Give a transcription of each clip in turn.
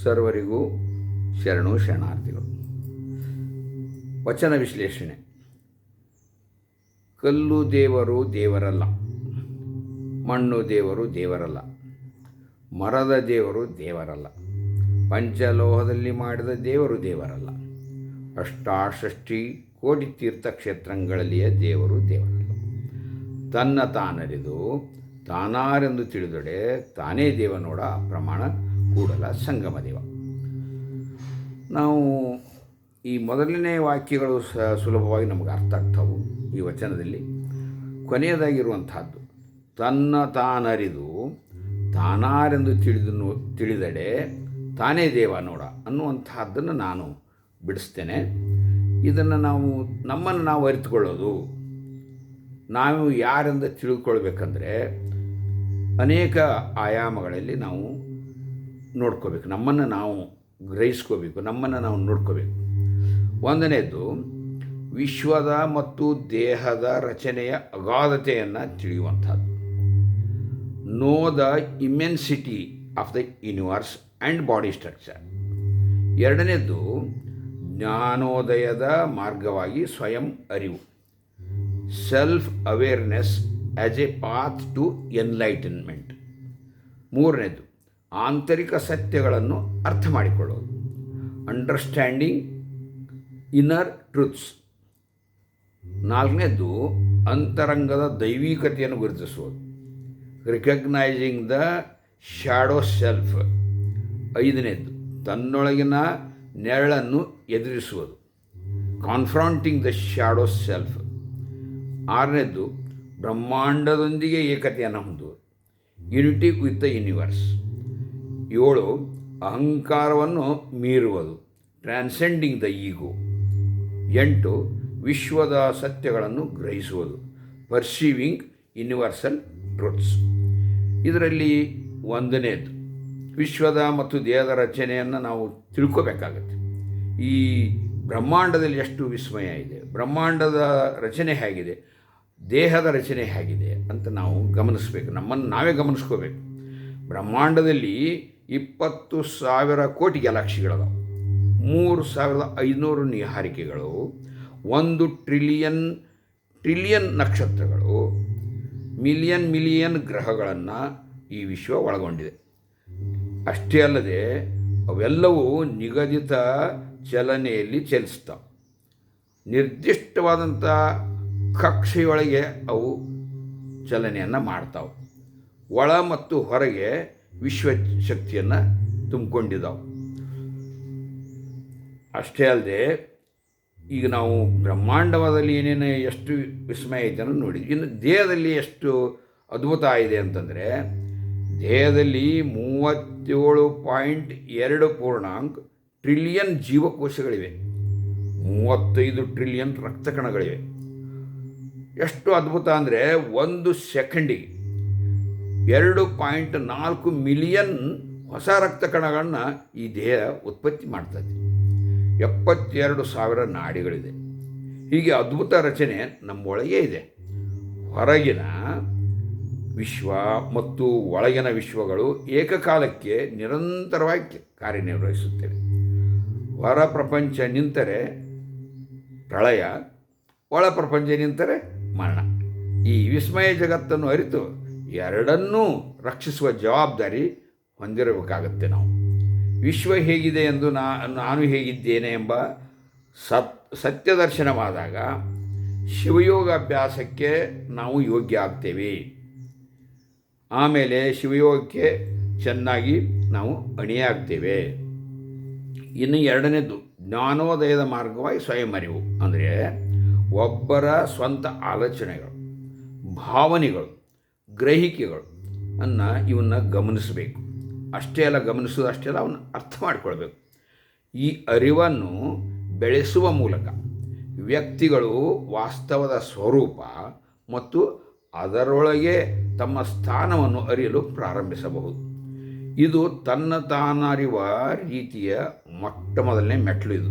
ಸರ್ವರಿಗೂ ಶರಣು ಶರಣಾರ್ಥಿಗಳು. ವಚನ ವಿಶ್ಲೇಷಣೆ. ಕಲ್ಲು ದೇವರು ದೇವರಲ್ಲ, ಮಣ್ಣು ದೇವರು ದೇವರಲ್ಲ, ಮರದ ದೇವರು ದೇವರಲ್ಲ, ಪಂಚಲೋಹದಲ್ಲಿ ಮಾಡಿದ ದೇವರು ದೇವರಲ್ಲ ಅಷ್ಟಾಷಷ್ಟಿ ಕೋಟಿ ತೀರ್ಥಕ್ಷೇತ್ರಗಳಲ್ಲಿಯ ದೇವರು ದೇವರಲ್ಲ. ತನ್ನ ತಾನರಿದು ತಾನಾರೆಂದು ತಿಳಿದೊಡೆ ತಾನೇ ದೇವನೋಡ ಪ್ರಮಾಣ ಕೂಡಲ ಸಂಗಮ ದೇವ. ನಾವು ಈ ಮೊದಲನೇ ವಾಕ್ಯಗಳು ಸ ಸುಲಭವಾಗಿ ನಮಗೆ ಅರ್ಥ ಆಗ್ತಾವು ಈ ವಚನದಲ್ಲಿ. ಕೊನೆಯದಾಗಿರುವಂತಹದ್ದು ತನ್ನ ತಾನರಿದು, ತಾನಾರೆಂದು ತಿಳಿದು ತಿಳಿದಡೆ ತಾನೇ ದೇವ ನೋಡ ಅನ್ನುವಂತಹದ್ದನ್ನು ನಾನು ಬಿಡಿಸ್ತೇನೆ. ಇದನ್ನು ನಾವು, ನಮ್ಮನ್ನು ನಾವು ಅರಿತುಕೊಳ್ಳೋದು. ನಾವು ಯಾರೆಂದು ತಿಳಿದುಕೊಳ್ಬೇಕಂದ್ರೆ ಅನೇಕ ಆಯಾಮಗಳಲ್ಲಿ ನಾವು ನೋಡ್ಕೋಬೇಕು. ನಮ್ಮನ್ನು ನಾವು ಗ್ರಹಿಸ್ಕೋಬೇಕು. ನಮ್ಮನ್ನು ನಾವು ನೋಡ್ಕೋಬೇಕು. ಒಂದನೇದು ವಿಶ್ವದ ಮತ್ತು ದೇಹದ ರಚನೆಯ ಅಗಾಧತೆಯನ್ನು ತಿಳಿಯುವಂಥದ್ದು. Know the immensity of the universe and body structure ಎರಡನೇದು ಜ್ಞಾನೋದಯದ ಮಾರ್ಗವಾಗಿ ಸ್ವಯಂ ಅರಿವು. Self awareness as a path to enlightenment ಮೂರನೇದು ಆಂತರಿಕ ಸತ್ಯಗಳನ್ನು ಅರ್ಥ ಮಾಡಿಕೊಳ್ಳೋದು. ಅಂಡರ್ಸ್ಟ್ಯಾಂಡಿಂಗ್ ಇನ್ನರ್ ಟ್ರೂತ್ಸ್ ನಾಲ್ಕನೇದು ಅಂತರಂಗದ ದೈವಿಕತೆಯನ್ನು ಗುರುತಿಸುವುದು. ರಿಕಗ್ನೈಸಿಂಗ್ ದ ಶ್ಯಾಡೋ ಸೆಲ್ಫ್ ಐದನೇದು ತನ್ನೊಳಗಿನ ನೆರಳನ್ನು ಎದುರಿಸುವುದು. ಕಾನ್ಫ್ರಾಂಟಿಂಗ್ ದ ಶ್ಯಾಡೋ ಸೆಲ್ಫ್ ಆರನೇದು ಬ್ರಹ್ಮಾಂಡದೊಂದಿಗೆ ಏಕತೆಯನ್ನು ಹೊಂದುವುದು. ಯುನಿಟಿ ವಿತ್ ದ ಯೂನಿವರ್ಸ್ ಏಳು, ಅಹಂಕಾರವನ್ನು ಮೀರುವುದು ಟ್ರಾನ್ಸೆಂಡಿಂಗ್ ದ ಈಗೋ ಎಂಟು, ವಿಶ್ವದ ಸತ್ಯಗಳನ್ನು ಗ್ರಹಿಸುವುದು ಪರ್ಸೀವಿಂಗ್ ಯೂನಿವರ್ಸಲ್ ಟ್ರುತ್ಸ್ ಇದರಲ್ಲಿ ಒಂದನೇದು ವಿಶ್ವದ ಮತ್ತು ದೇಹದ ರಚನೆಯನ್ನು ನಾವು ತಿಳ್ಕೋಬೇಕಾಗತ್ತೆ. ಈ ಬ್ರಹ್ಮಾಂಡದಲ್ಲಿ ಎಷ್ಟು ವಿಸ್ಮಯ ಇದೆ, ಬ್ರಹ್ಮಾಂಡದ ರಚನೆ ಹೇಗಿದೆ, ದೇಹದ ರಚನೆ ಹೇಗಿದೆ ಅಂತ ನಾವು ಗಮನಿಸಬೇಕು. ನಮ್ಮನ್ನು ನಾವೇ ಗಮನಿಸ್ಕೋಬೇಕು. ಬ್ರಹ್ಮಾಂಡದಲ್ಲಿ ಇಪ್ಪತ್ತು ಸಾವಿರ ಕೋಟಿ ಗ್ಯಾಲಾಕ್ಸಿಗಳದಾವೆ ಮೂರು ಸಾವಿರದ ಐನೂರು ನಿಹಾರಿಕೆಗಳು, ಒಂದು ಟ್ರಿಲಿಯನ್ ಟ್ರಿಲಿಯನ್ ನಕ್ಷತ್ರಗಳು, ಮಿಲಿಯನ್ ಮಿಲಿಯನ್ ಗ್ರಹಗಳನ್ನು ಈ ವಿಶ್ವ ಒಳಗೊಂಡಿದೆ. ಅಷ್ಟೇ ಅಲ್ಲದೆ ಅವೆಲ್ಲವೂ ನಿಗದಿತ ಚಲನೆಯಲ್ಲಿ ಚಲಿಸ್ತಾವೆ ನಿರ್ದಿಷ್ಟವಾದಂಥ ಕಕ್ಷೆಯೊಳಗೆ ಅವು ಚಲನೆಯನ್ನು ಮಾಡ್ತಾವೆ. ಒಳ ಮತ್ತು ಹೊರಗೆ ವಿಶ್ವಶಕ್ತಿಯನ್ನು ತುಂಬಿಕೊಂಡಿದ್ದಾವೆ ಅಷ್ಟೇ ಅಲ್ಲದೆ ಈಗ ನಾವು ಬ್ರಹ್ಮಾಂಡವಾದಲ್ಲಿ ಏನೇನು ಎಷ್ಟು ವಿಸ್ಮಯ ಐತೆ ಅನ್ನೋದು ನೋಡಿ. ಇನ್ನು ದೇಹದಲ್ಲಿ ಎಷ್ಟು ಅದ್ಭುತ ಇದೆ ಅಂತಂದರೆ, ದೇಹದಲ್ಲಿ ಮೂವತ್ತೇಳು ಪಾಯಿಂಟ್ ಎರಡು ಪೂರ್ಣಾಂಕ್ ಟ್ರಿಲಿಯನ್ ಜೀವಕೋಶಗಳಿವೆ. ಮೂವತ್ತೈದು ಟ್ರಿಲಿಯನ್ ರಕ್ತ ಕಣಗಳಿವೆ ಎಷ್ಟು ಅದ್ಭುತ ಅಂದರೆ ಒಂದು ಸೆಕೆಂಡಿಗೆ ಎರಡು ಪಾಯಿಂಟ್ ನಾಲ್ಕು ಮಿಲಿಯನ್ ಹೊಸ ರಕ್ತ ಕಣಗಳನ್ನು ಈ ದೇಹ ಉತ್ಪತ್ತಿ ಮಾಡ್ತದೆ. ಎಪ್ಪತ್ತೆರಡು ಸಾವಿರ ನಾಡಿಗಳಿದೆ. ಹೀಗೆ ಅದ್ಭುತ ರಚನೆ ನಮ್ಮೊಳಗೆ ಇದೆ. ಹೊರಗಿನ ವಿಶ್ವ ಮತ್ತು ಒಳಗಿನ ವಿಶ್ವಗಳು ಏಕಕಾಲಕ್ಕೆ ನಿರಂತರವಾಗಿ ಕಾರ್ಯನಿರ್ವಹಿಸುತ್ತವೆ. ಹೊರ ಪ್ರಪಂಚ ನಿಂತರೆ ಪ್ರಳಯ, ಒಳ ಪ್ರಪಂಚ ನಿಂತರೆ ಮರಣ. ಈ ವಿಸ್ಮಯ ಜಗತ್ತನ್ನು ಅರಿತು ಎರಡನ್ನೂ ರಕ್ಷಿಸುವ ಜವಾಬ್ದಾರಿ ಹೊಂದಿರಬೇಕಾಗತ್ತೆ ನಾವು. ವಿಶ್ವ ಹೇಗಿದೆ ಎಂದು ನಾ, ನಾನು ಹೇಗಿದ್ದೇನೆ ಎಂಬ ಸತ್, ಸತ್ಯದರ್ಶನವಾದಾಗ ಶಿವಯೋಗ ಅಭ್ಯಾಸಕ್ಕೆ ನಾವು ಯೋಗ್ಯ ಆಗ್ತೇವೆ. ಆಮೇಲೆ ಶಿವಯೋಗಕ್ಕೆ ಚೆನ್ನಾಗಿ ನಾವು ಅಣಿಯಾಗ್ತೇವೆ ಇನ್ನು ಎರಡನೇದು, ಜ್ಞಾನೋದಯದ ಮಾರ್ಗವಾಗಿ ಸ್ವಯಂ ಅರಿವು ಅಂದರೆ ಒಬ್ಬರ ಸ್ವಂತ ಆಲೋಚನೆಗಳು, ಭಾವನೆಗಳು. ಗ್ರಹಿಕೆಗಳು ಅನ್ನ ಇವನ್ನ ಗಮನಿಸಬೇಕು. ಅಷ್ಟೇ ಅಲ್ಲ ಗಮನಿಸೋದು ಅಷ್ಟೇ ಅಲ್ಲ ಅವನ್ನ ಅರ್ಥ ಮಾಡಿಕೊಳ್ಬೇಕು. ಈ ಅರಿವನ್ನು ಬೆಳೆಸುವ ಮೂಲಕ ವ್ಯಕ್ತಿಗಳು ವಾಸ್ತವದ ಸ್ವರೂಪ ಮತ್ತು ಅದರೊಳಗೆ ತಮ್ಮ ಸ್ಥಾನವನ್ನು ಅರಿಯಲು ಪ್ರಾರಂಭಿಸಬಹುದು. ಇದು ತನ್ನ ತಾನರಿವ ರೀತಿಯ ಮೊಟ್ಟ ಮೊದಲನೇ ಮೆಟ್ಲು ಇದು.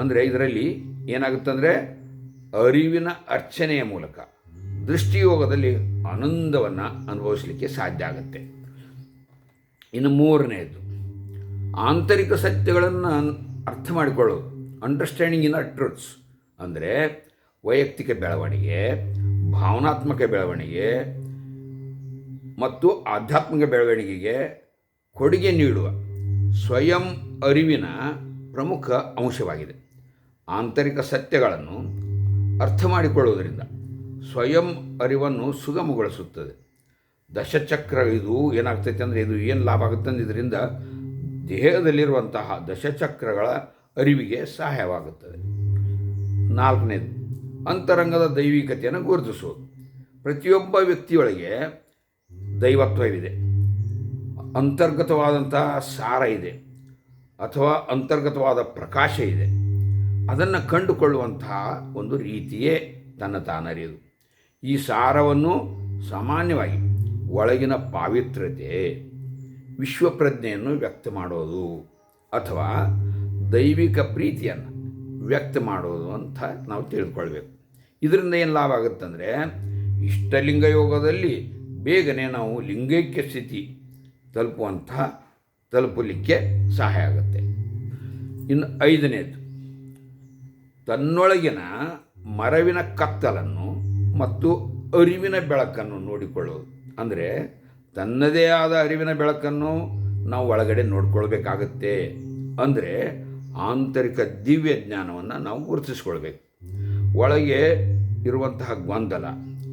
ಅಂದರೆ ಇದರಲ್ಲಿ ಏನಾಗುತ್ತಂದರೆ ಅರಿವಿನ ಅರ್ಚನೆಯ ಮೂಲಕ ದೃಷ್ಟಿಯೋಗದಲ್ಲಿ ಆನಂದವನ್ನು ಅನುಭವಿಸಲಿಕ್ಕೆ ಸಾಧ್ಯ ಆಗುತ್ತೆ. ಇನ್ನು ಮೂರನೆಯದು ಆಂತರಿಕ ಸತ್ಯಗಳನ್ನು ಅರ್ಥ ಮಾಡಿಕೊಳ್ಳೋದು ಅಂಡರ್ಸ್ಟ್ಯಾಂಡಿಂಗ್ ಇನ್ ಅ ಟ್ರೂತ್ಸ್ ಅಂದರೆ ವೈಯಕ್ತಿಕ ಬೆಳವಣಿಗೆ, ಭಾವನಾತ್ಮಕ ಬೆಳವಣಿಗೆ ಮತ್ತು ಆಧ್ಯಾತ್ಮಿಕ ಬೆಳವಣಿಗೆಗೆ ಕೊಡುಗೆ ನೀಡುವ ಸ್ವಯಂ ಅರಿವಿನ ಪ್ರಮುಖ ಅಂಶವಾಗಿದೆ. ಆಂತರಿಕ ಸತ್ಯಗಳನ್ನು ಅರ್ಥ ಮಾಡಿಕೊಳ್ಳುವುದರಿಂದ ಸ್ವಯಂ ಅರಿವನ್ನು ಸುಗಮಗೊಳಿಸುತ್ತದೆ. ದಶಚಕ್ರ ಇದು ಏನಾಗ್ತೈತೆ ಅಂದರೆ ಇದು ಏನು ಲಾಭ ಆಗುತ್ತೆ ಅಂದ್ರೆ ಇದರಿಂದ ದೇಹದಲ್ಲಿರುವಂತಹ ದಶಚಕ್ರಗಳ ಅರಿವಿಗೆ ಸಹಾಯವಾಗುತ್ತದೆ. ನಾಲ್ಕನೇದು, ಅಂತರಂಗದ ದೈವಿಕತೆಯನ್ನು ಗುರುತಿಸುವುದು. ಪ್ರತಿಯೊಬ್ಬ ವ್ಯಕ್ತಿಯೊಳಗೆ ದೈವತ್ವವಿದೆ. ಅಂತರ್ಗತವಾದಂತಹ ಸಾರ ಇದೆ ಅಥವಾ ಅಂತರ್ಗತವಾದ ಪ್ರಕಾಶ ಇದೆ. ಅದನ್ನು ಕಂಡುಕೊಳ್ಳುವಂತಹ ಒಂದು ರೀತಿಯೇ ತನ್ನ ತಾನರಿಯುವುದು ಈ ಸಾರವನ್ನು ಸಾಮಾನ್ಯವಾಗಿ ಒಳಗಿನ ಪಾವಿತ್ರ್ಯತೆ, ವಿಶ್ವಪ್ರಜ್ಞೆಯನ್ನು ವ್ಯಕ್ತ ಮಾಡೋದು ಅಥವಾ ದೈವಿಕ ಪ್ರೀತಿಯನ್ನು ವ್ಯಕ್ತ ಮಾಡೋದು ಅಂತ ನಾವು ತಿಳಿದುಕೊಳ್ಬೇಕು ಇದರಿಂದ ಏನು ಲಾಭ ಆಗುತ್ತಂದರೆ ಇಷ್ಟಲಿಂಗ ಯೋಗದಲ್ಲಿ ಬೇಗನೆ ನಾವು ಲಿಂಗೈಕ್ಯ ಸ್ಥಿತಿ ತಲುಪುವಂತಹ ತಲುಪಲಿಕ್ಕೆ ಸಹಾಯ ಆಗುತ್ತೆ. ಇನ್ನು ಐದನೇದು, ತನ್ನೊಳಗಿನ ಮರವಿನ ಕತ್ತಲನ್ನು ಮತ್ತು ಅರಿವಿನ ಬೆಳಕನ್ನು ನೋಡಿಕೊಳ್ಳೋದು. ಅಂದರೆ ತನ್ನದೇ ಆದ ಅರಿವಿನ ಬೆಳಕನ್ನು ನಾವು ಒಳಗಡೆ ನೋಡ್ಕೊಳ್ಬೇಕಾಗತ್ತೆ. ಅಂದರೆ ಆಂತರಿಕ ದಿವ್ಯ ಜ್ಞಾನವನ್ನು ನಾವು ಗುರುತಿಸ್ಕೊಳ್ಬೇಕು. ಒಳಗೆ ಇರುವಂತಹ ಗೊಂದಲ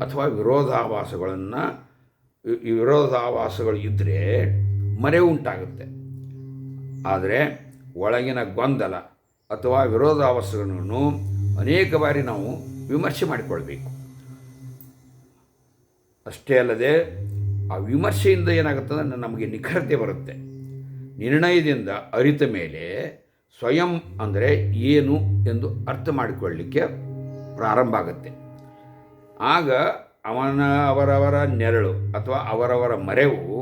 ಅಥವಾ ವಿರೋಧಾಭಾಸಗಳನ್ನು, ವಿರೋಧಾಭಾಸಗಳು ಇದ್ದರೆ ಮರೆ ಉಂಟಾಗುತ್ತೆ. ಆದರೆ ಒಳಗಿನ ಗೊಂದಲ ಅಥವಾ ವಿರೋಧಾವಾಸಗಳನ್ನು ಅನೇಕ ಬಾರಿ ನಾವು ವಿಮರ್ಶೆ ಮಾಡಿಕೊಳ್ಬೇಕು. ಅಷ್ಟೇ ಅಲ್ಲದೆ ಆ ವಿಮರ್ಶೆಯಿಂದ ಏನಾಗುತ್ತೆ ಅಂದರೆ ನಮಗೆ ನಿಖರತೆ ಬರುತ್ತೆ. ನಿರ್ಣಯದಿಂದ ಅರಿತ ಮೇಲೆ ಸ್ವಯಂ ಅಂದರೆ ಏನು ಎಂದು ಅರ್ಥ ಮಾಡಿಕೊಳ್ಳಲಿಕ್ಕೆ ಪ್ರಾರಂಭ ಆಗುತ್ತೆ. ಆಗ ಅವನ ಅವರವರ ನೆರಳು ಅಥವಾ ಅವರವರ ಮರೆವು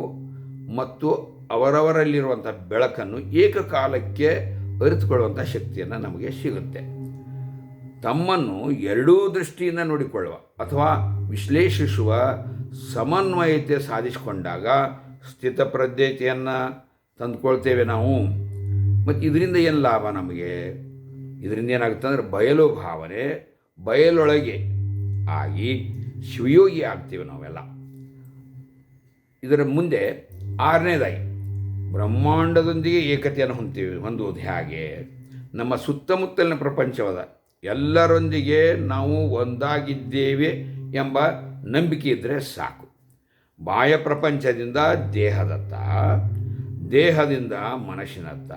ಮತ್ತು ಅವರವರಲ್ಲಿರುವಂಥ ಬೆಳಕನ್ನು ಏಕಕಾಲಕ್ಕೆ ಅರಿತುಕೊಳ್ಳುವಂಥ ಶಕ್ತಿಯನ್ನು ನಮಗೆ ಸಿಗುತ್ತೆ. ತಮ್ಮನ್ನು ಎರಡೂ ದೃಷ್ಟಿಯಿಂದ ನೋಡಿಕೊಳ್ಳುವ ಅಥವಾ ವಿಶ್ಲೇಷಿಸುವ ಸಮನ್ವಯತೆ ಸಾಧಿಸಿಕೊಂಡಾಗ ಸ್ಥಿತಪ್ರಜ್ಞತೆಯನ್ನು ತಂದುಕೊಳ್ತೇವೆ ನಾವು. ಮತ್ತು ಇದರಿಂದ ಏನು ಲಾಭ ನಮಗೆ? ಇದರಿಂದ ಏನಾಗುತ್ತೆ ಅಂದರೆ ಬಯಲು ಭಾವನೆ ಬಯಲೊಳಗೆ ಆಗಿ ಶಿವಯೋಗಿ ಆಗ್ತೀವಿ ನಾವೆಲ್ಲ. ಇದರ ಮುಂದೆ ಆರನೇದಾಗಿ ಬ್ರಹ್ಮಾಂಡದೊಂದಿಗೆ ಏಕತೆಯನ್ನು ಹೊಂದ್ತೀವಿ, ಹೊಂದುವುದು ಹೇಗೆ? ನಮ್ಮ ಸುತ್ತಮುತ್ತಲಿನ ಪ್ರಪಂಚವಾದ ಎಲ್ಲರೊಂದಿಗೆ ನಾವು ಒಂದಾಗಿದ್ದೇವೆ ಎಂಬ ನಂಬಿಕೆ ಇದ್ದರೆ ಸಾಕು. ಬಾಹ್ಯ ಪ್ರಪಂಚದಿಂದ ದೇಹದತ್ತ, ದೇಹದಿಂದ ಮನಸ್ಸಿನತ್ತ,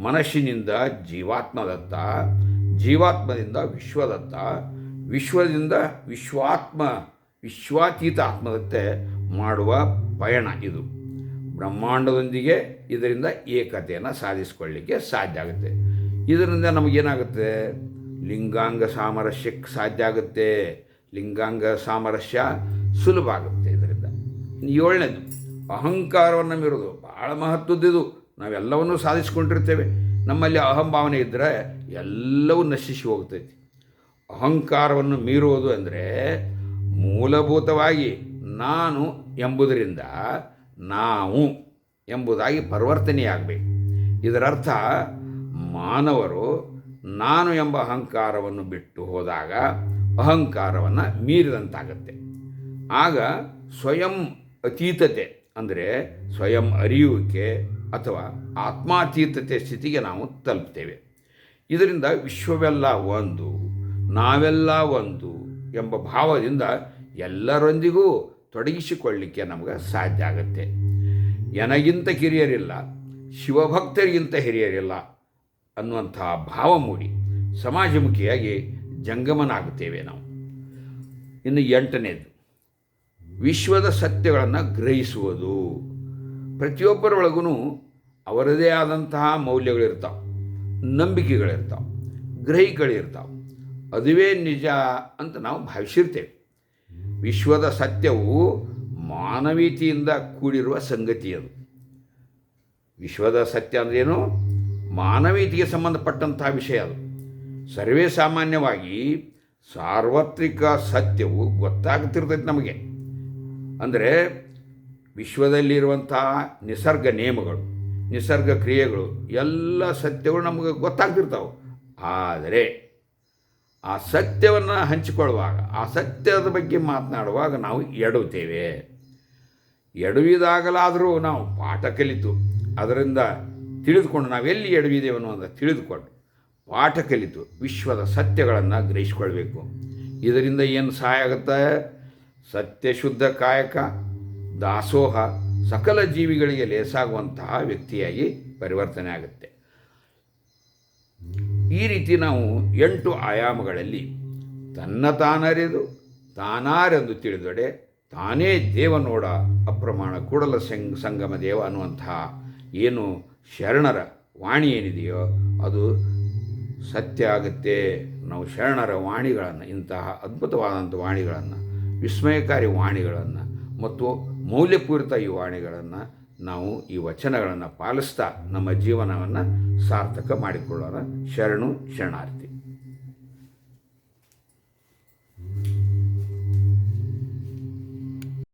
ಮನಸ್ಸಿನಿಂದ ಜೀವಾತ್ಮದತ್ತ, ಜೀವಾತ್ಮದಿಂದ ವಿಶ್ವದತ್ತ, ವಿಶ್ವದಿಂದ ವಿಶ್ವಾತ್ಮ, ವಿಶ್ವಾತೀತ ಆತ್ಮದತ್ತೆ ಮಾಡುವ ಪಯಣ ಇದು. ಬ್ರಹ್ಮಾಂಡದೊಂದಿಗೆ ಇದರಿಂದ ಏಕತೆಯನ್ನು ಸಾಧಿಸಿಕೊಳ್ಳಲಿಕ್ಕೆ ಸಾಧ್ಯ ಆಗುತ್ತೆ. ಇದರಿಂದ ನಮಗೇನಾಗುತ್ತೆ? ಲಿಂಗಾಂಗ ಸಾಮರಸ್ಯಕ್ಕೆ ಸಾಧ್ಯ ಆಗುತ್ತೆ. ಲಿಂಗಾಂಗ ಸಾಮರಸ್ಯ ಸುಲಭ ಆಗುತ್ತೆ ಇದರಿಂದ. ಏಳನೇದು, ಅಹಂಕಾರವನ್ನು ಮೀರೋದು ಭಾಳ ಮಹತ್ವದ್ದಿದು ನಾವೆಲ್ಲವನ್ನೂ ಸಾಧಿಸ್ಕೊಂಡಿರ್ತೇವೆ. ನಮ್ಮಲ್ಲಿ ಅಹಂಭಾವನೆ ಇದ್ದರೆ ಎಲ್ಲವೂ ನಶಿಸಿ ಹೋಗ್ತೈತಿ. ಅಹಂಕಾರವನ್ನು ಮೀರುವುದು ಅಂದರೆ ಮೂಲಭೂತವಾಗಿ ನಾನು ಎಂಬುದರಿಂದ ನಾವು ಎಂಬುದಾಗಿ ಪರಿವರ್ತನೆಯಾಗಬೇಕು. ಇದರರ್ಥ ಮಾನವರು ನಾನು ಎಂಬ ಅಹಂಕಾರವನ್ನು ಬಿಟ್ಟು ಹೋದಾಗ ಅಹಂಕಾರವನ್ನು ಮೀರಿದಂತಾಗತ್ತೆ. ಆಗ ಸ್ವಯಂ ಅತೀತತೆ ಅಂದರೆ ಸ್ವಯಂ ಅರಿಯುವಿಕೆ ಅಥವಾ ಆತ್ಮಾತೀತತೆ ಸ್ಥಿತಿಗೆ ನಾವು ತಲುಪ್ತೇವೆ. ಇದರಿಂದ ವಿಶ್ವವೆಲ್ಲ ಒಂದು, ನಾವೆಲ್ಲ ಒಂದು ಎಂಬ ಭಾವದಿಂದ ಎಲ್ಲರೊಂದಿಗೂ ತೊಡಗಿಸಿಕೊಳ್ಳಲಿಕ್ಕೆ ನಮಗೆ ಸಾಧ್ಯ ಆಗುತ್ತೆ. ನನಗಿಂತ ಕಿರಿಯರಿಲ್ಲ, ಶಿವಭಕ್ತರಿಗಿಂತ ಹಿರಿಯರಿಲ್ಲ ಅನ್ನುವಂತಹ ಭಾವ ಮೂಡಿ ಸಮಾಜಮುಖಿಯಾಗಿ ಜಂಗಮನಾಗುತ್ತೇವೆ ನಾವು. ಇನ್ನು ಎಂಟನೇದು, ವಿಶ್ವದ ಸತ್ಯಗಳನ್ನು ಗ್ರಹಿಸುವುದು. ಪ್ರತಿಯೊಬ್ಬರೊಳಗೂ ಅವರದೇ ಆದಂತಹ ಮೌಲ್ಯಗಳಿರ್ತಾವೆ, ನಂಬಿಕೆಗಳಿರ್ತಾವೆ ಗ್ರಹಿಗಳಿರ್ತಾವೆ ಅದುವೇ ನಿಜ ಅಂತ ನಾವು ಭಾವಿಸಿರ್ತೇವೆ. ವಿಶ್ವದ ಸತ್ಯವು ಮಾನವೀಯತೆಯಿಂದ ಕೂಡಿರುವ ಸಂಗತಿ ಅದು. ವಿಶ್ವದ ಸತ್ಯ ಅಂದ್ರೇನು? ಮಾನವೀಯತೆಗೆ ಸಂಬಂಧಪಟ್ಟಂತಹ ವಿಷಯ ಅದು. ಸರ್ವೇ ಸಾಮಾನ್ಯವಾಗಿ ಸಾರ್ವತ್ರಿಕ ಸತ್ಯವು ಗೊತ್ತಾಗ್ತಿರ್ತೈತೆ ನಮಗೆ. ಅಂದರೆ ವಿಶ್ವದಲ್ಲಿರುವಂತಹ ನಿಸರ್ಗ ನಿಯಮಗಳು, ನಿಸರ್ಗ ಕ್ರಿಯೆಗಳು, ಎಲ್ಲ ಸತ್ಯಗಳು ನಮಗೆ ಗೊತ್ತಾಗ್ತಿರ್ತಾವೆ. ಆದರೆ ಆ ಸತ್ಯವನ್ನು ಹಂಚಿಕೊಳ್ಳುವಾಗ, ಆ ಸತ್ಯದ ಬಗ್ಗೆ ಮಾತನಾಡುವಾಗ ನಾವು ಎಡುತ್ತೇವೆ ಎಡುವುದಾಗಲಾದರೂ ನಾವು ಪಾಠ ಕಲಿತು, ಅದರಿಂದ ತಿಳಿದುಕೊಂಡು ನಾವೆಲ್ಲಿ ಎಡವಿದ್ದೇವೆ ಅನ್ನೋದನ್ನು ತಿಳಿದುಕೊಂಡು ಪಾಠ ಕಲಿತು ವಿಶ್ವದ ಸತ್ಯಗಳನ್ನು ಗ್ರಹಿಸ್ಕೊಳ್ಬೇಕು. ಇದರಿಂದ ಏನು ಸಹಾಯ ಆಗುತ್ತೆ? ಸತ್ಯಶುದ್ಧ ಕಾಯಕ, ದಾಸೋಹ, ಸಕಲ ಜೀವಿಗಳಿಗೆ ಲೇಸಾಗುವಂತಹ ವ್ಯಕ್ತಿಯಾಗಿ ಪರಿವರ್ತನೆ ಆಗುತ್ತೆ. ಈ ರೀತಿ ನಾವು ಎಂಟು ಆಯಾಮಗಳಲ್ಲಿ ತನ್ನ ತಾನರಿದು, ತಾನಾರೆಂದು ತಿಳಿದೊಡೆ ತಾನೇ ದೇವನೋಡ ಅಪ್ರಮಾಣ ಕೂಡಲ ಸಂಗ್ ಸಂಗಮ ದೇವ ಅನ್ನುವಂತಹ ಏನು ಶರಣರ ವಾಣಿ ಏನಿದೆಯೋ ಅದು ಸತ್ಯ ಆಗುತ್ತೆ. ನಾವು ಶರಣರ ವಾಣಿಗಳನ್ನು, ಇಂತಹ ಅದ್ಭುತವಾದಂಥ ವಾಣಿಗಳನ್ನು, ವಿಸ್ಮಯಕಾರಿ ವಾಣಿಗಳನ್ನು ಮತ್ತು ಮೌಲ್ಯಪೂರಿತ ಈ ವಾಣಿಗಳನ್ನು ನಾವು ಈ ವಚನಗಳನ್ನು ಪಾಲಿಸ್ತಾ ನಮ್ಮ ಜೀವನವನ್ನು ಸಾರ್ಥಕ ಮಾಡಿಕೊಳ್ಳೋಣ. ಶರಣು ಶರಣಾರ್ಥಿ.